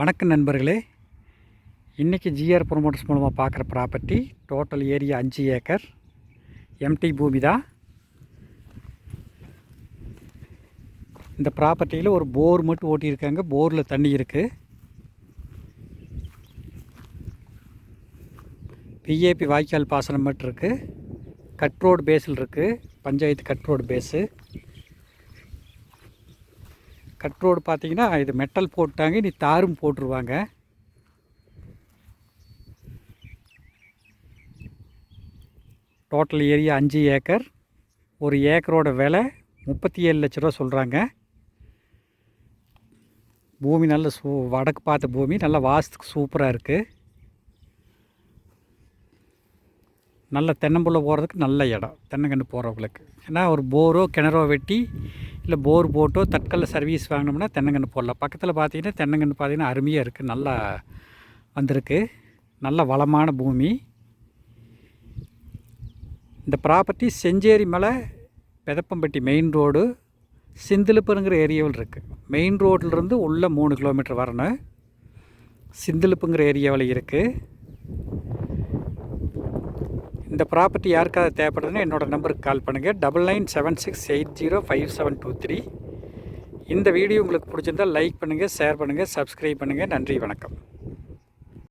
வணக்கம் நண்பர்களே. இன்றைக்கி ஜிஆர் ப்ரொமோட்டர்ஸ் மூலமாக பார்க்குற ப்ராப்பர்ட்டி டோட்டல் ஏரியா அஞ்சு ஏக்கர். எம்டி பூமி தான். இந்த ப்ராப்பர்ட்டியில் ஒரு போர் மட்டும் ஓட்டியிருக்காங்க. போரில் தண்ணி இருக்குது பிஏபி வாய்க்கால் பாசனம் மட்டும் இருக்குது கட் ரோடு பேஸில் இருக்குது panchayat cut road base cut road பார்த்தீங்கன்னா இது மெட்டல் போட்டாங்க இனி தாரும் போட்டுருவாங்க. டோட்டல் ஏரியா அஞ்சு ஏக்கர். ஒரு ஏக்கரோட விலை முப்பத்தி ஏழு லட்ச ரூபா சொல்கிறாங்க பூமி நல்ல சூ வடக்கு பார்த்த பூமி நல்லா வாசத்துக்கு சூப்பராக இருக்குது நல்ல தென்னம்புள்ள போகிறதுக்கு நல்ல இடம் தென்னங்கன்று போகிறவங்களுக்கு ஏன்னா ஒரு போரோ கிணறோ வெட்டி இல்லை போர் போட்டோ தட்கல்ல சர்வீஸ் வாங்கினோம்னா தென்னங்கன்று போடலாம். பக்கத்தில் பார்த்தீங்கன்னா தென்னங்கன்று பார்த்தீங்கன்னா அருமையாக இருக்குது நல்லா வந்திருக்கு. நல்ல வளமான பூமி. இந்த ப்ராப்பர்ட்டி செஞ்சேரி மலை பெதப்பம்பட்டி மெயின் ரோடு சிந்திலுப்புங்கிற ஏரியாவில் இருக்குது மெயின் ரோட்டிலிருந்து உள்ளே மூணு கிலோமீட்டர் வரணும். சிந்திலுப்புங்கிற ஏரியாவில் இருக்குது இந்த ப்ராப்பர்ட்டி யாருக்காவது தேவைப்படுதுன்னு என்னோடய நம்பருக்கு கால் பண்ணுங்கள் double nine seven six eight zero five seven two three இந்த வீடியோ உங்களுக்கு பிடிச்சிருந்தால் லைக் பண்ணுங்கள் ஷேர் பண்ணுங்கள் சப்ஸ்கிரைப் பண்ணுங்கள் நன்றி வணக்கம்.